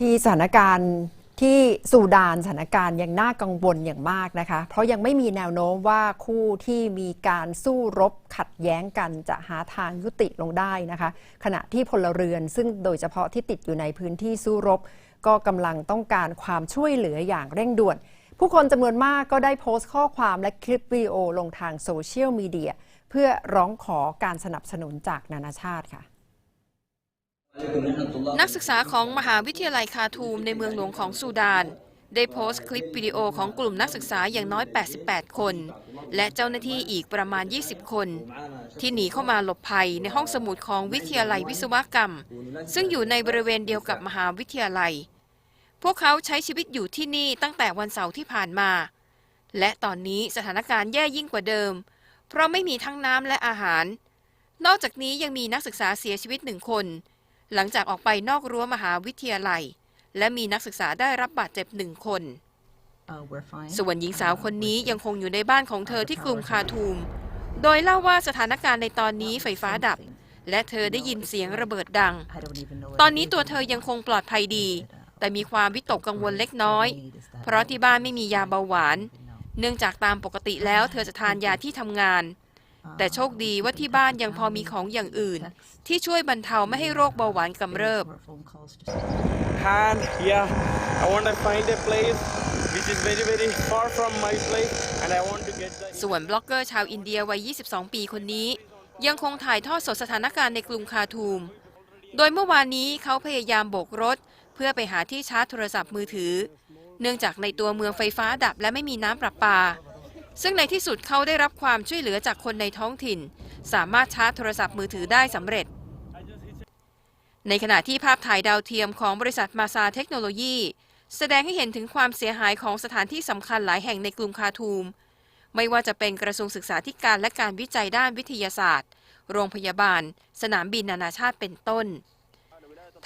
ที่สถานการณ์ที่สูดานสถานการณ์ยังน่ากังวลอย่างมากนะคะ เพราะยังไม่มีแนวโน้มว่าคู่ที่มีการสู้รบขัดแย้งกันจะหาทางยุติลงได้นะคะ ขณะที่พลเรือนซึ่งโดยเฉพาะที่ติดอยู่ในพื้นที่สู้รบ ก็กำลังต้องการความช่วยเหลืออย่างเร่งด่วน ผู้คนจำนวนมากก็ได้โพสต์ข้อความและคลิปวิดีโอลงทางโซเชียลมีเดียเพื่อร้องขอการสนับสนุนจากนานาชาติค่ะ นักศึกษาของมหาวิทยาลัยคาทูมในเมืองหลวงของซูดาน ได้โพสต์คลิปวิดีโอของกลุ่มนักศึกษาอย่างน้อย 88 คน และเจ้าหน้าที่อีกประมาณ 20 คน ที่หนีเข้ามาหลบภัยในห้องสมุดของวิทยาลัยวิศวกรรม ซึ่งอยู่ในบริเวณเดียวกับมหาวิทยาลัย พวกเขาใช้ชีวิตอยู่ที่นี่ตั้งแต่วันเสาร์ที่ผ่านมา และตอนนี้สถานการณ์แย่ยิ่งกว่าเดิม เพราะไม่มีทั้งน้ำและอาหาร นอกจากนี้ยังมีนักศึกษาเสียชีวิตหนึ่งคน หลังจากออกไปนอกรั้วมหาวิทยาลัย และมีนักศึกษาได้รับบาดเจ็บหนึ่งคน Uh, we're fine. ส่วนหญิงสาวคนนี้ยังคงอยู่ในบ้านของเธอที่กรุงคาทูม โดยเล่าว่าสถานการณ์ในตอนนี้ไฟฟ้าดับ และเธอได้ยินเสียงระเบิดดัง I don't even know ตอนนี้ตัวเธอยังคงปลอดภัยดี แต่มีความวิตกกังวลเล็กน้อย เพราะที่บ้านไม่มียาเบาหวาน เนื่องจากตามปกติแล้วเธอจะทานยาที่ทำงาน แต่โชคดีว่าที่บ้านยังพอมีของอย่างอื่น ที่ช่วยบรรเทาไม่ให้โรคเบาหวานกำเริบ and yeah i want to find a place which is very very far from my place and i want to get the ส่วนบล็อกเกอร์ชาวอินเดียวัย 22 ปีคนนี้ ยังคงถ่ายทอดสดสถานการณ์ในกรุงคาทูม โดยเมื่อวานนี้เขาพยายามโบกรถ เพื่อไปหาที่ชาร์จโทรศัพท์มือถือ เนื่องจากในตัวเมืองไฟฟ้าดับและไม่มีน้ำประปา ซึ่งในที่สุดเขาได้รับความช่วยเหลือจากคนในท้องถิ่น สามารถชาร์จโทรศัพท์มือถือได้สำเร็จ ในขณะที่ภาพถ่ายดาวเทียมของบริษัทมาซาเทคโนโลยี แสดงให้เห็นถึงความเสียหายของสถานที่สำคัญหลายแห่งในกรุงคาทูม ไม่ว่าจะเป็นกระทรวงศึกษาธิการและการวิจัยด้านวิทยาศาสตร์ โรงพยาบาล สนามบินนานาชาติเป็นต้น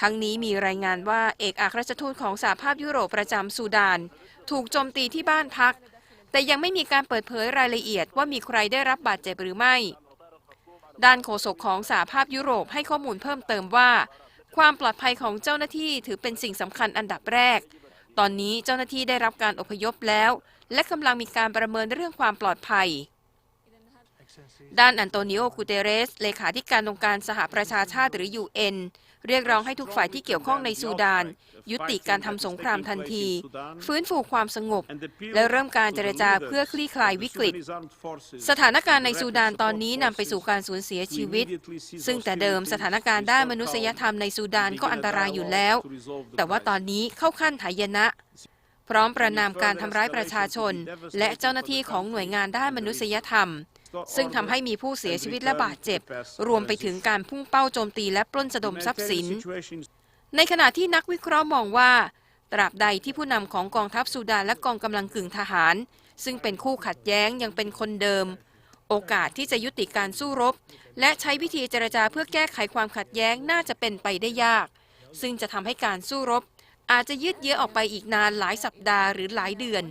ทั้งนี้มีรายงานว่าเอกอัครราชทูตของสหภาพยุโรปประจำซูดาน ถูกโจมตีที่บ้านพัก แต่ยังไม่มีการเปิดเผยรายละเอียดว่ามีใครได้รับบาดเจ็บหรือไม่ ด้านโฆษกของสหภาพยุโรปให้ข้อมูลเพิ่มเติมว่า ความปลอดภัยของเจ้าหน้าที่ถือเป็นสิ่งสำคัญอันดับแรก ตอนนี้เจ้าหน้าที่ได้รับการอพยพแล้ว และกำลังมีการประเมินเรื่องความปลอดภัย ด้านอันโตนิโอกูเตเรส เลขาธิการองค์การสหประชาชาติหรือ UN เรียกร้องให้ทุกฝ่ายที่เกี่ยวข้องในซูดาน ยุติการทำสงครามทันที ฟื้นฟูความสงบ และเริ่มการเจรจาเพื่อคลี่คลายวิกฤต สถานการณ์ในซูดานตอนนี้นำไปสู่การสูญเสียชีวิต ซึ่งแต่เดิมสถานการณ์ด้านมนุษยธรรมในซูดานก็อันตรายอยู่แล้ว แต่ว่าตอนนี้เข้าขั้นหายนะพร้อมประนามการทำร้ายประชาชน และเจ้าหน้าที่ของหน่วยงานด้านมนุษยธรรม ซึ่งทำให้มีผู้เสียชีวิตและบาดเจ็บ รวมไปถึงการพุ่งเป้าโจมตีและปล้นสะดมทรัพย์สิน ในขณะที่นักวิเคราะห์มองว่า ตราบใดที่ผู้นำของกองทัพซูดานและกองกำลังกึ่งทหาร ซึ่งเป็นคู่ขัดแย้งยังเป็นคนเดิม โอกาสที่จะยุติการสู้รบ และใช้วิธีเจรจาเพื่อแก้ไขความขัดแย้งน่าจะเป็นไปได้ยาก ซึ่งจะทำให้การสู้รบ อาจจะยืดเยื้อออกไปอีกนานหลายสัปดาห์หรือหลายเดือน